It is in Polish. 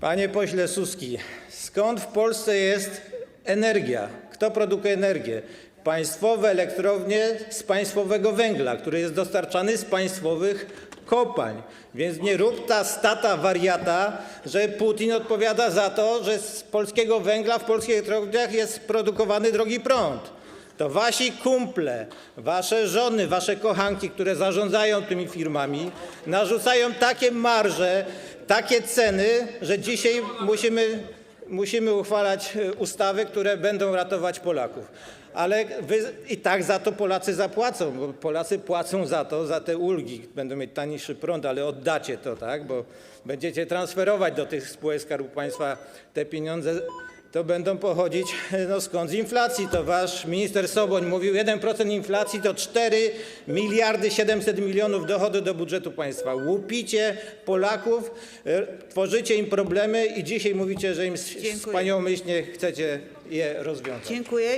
Panie pośle Suski, skąd w Polsce jest energia? Kto produkuje energię? Państwowe elektrownie z państwowego węgla, który jest dostarczany z państwowych kopalń. Więc nie rób ta stata wariata, że Putin odpowiada za to, że z polskiego węgla w polskich elektrowniach jest produkowany drogi prąd. To wasi kumple, wasze żony, wasze kochanki, które zarządzają tymi firmami, narzucają takie marże, takie ceny, że dzisiaj musimy, musimy uchwalać e, ustawy, które będą ratować Polaków. Ale wy i tak za to Polacy zapłacą, bo Polacy płacą za to, za te ulgi. Będą mieć tańszy prąd, ale oddacie to, tak? Bo będziecie transferować do tych spółek Skarbu Państwa te pieniądze to będą pochodzić no skąd z inflacji. To wasz minister Soboń mówił, 1% inflacji to 4 miliardy 700 milionów dochodu do budżetu państwa. Łupicie Polaków, e, tworzycie im problemy i dzisiaj mówicie, że im s- Dziękuję. wspaniałomyślnie chcecie je rozwiązać. Dziękuję.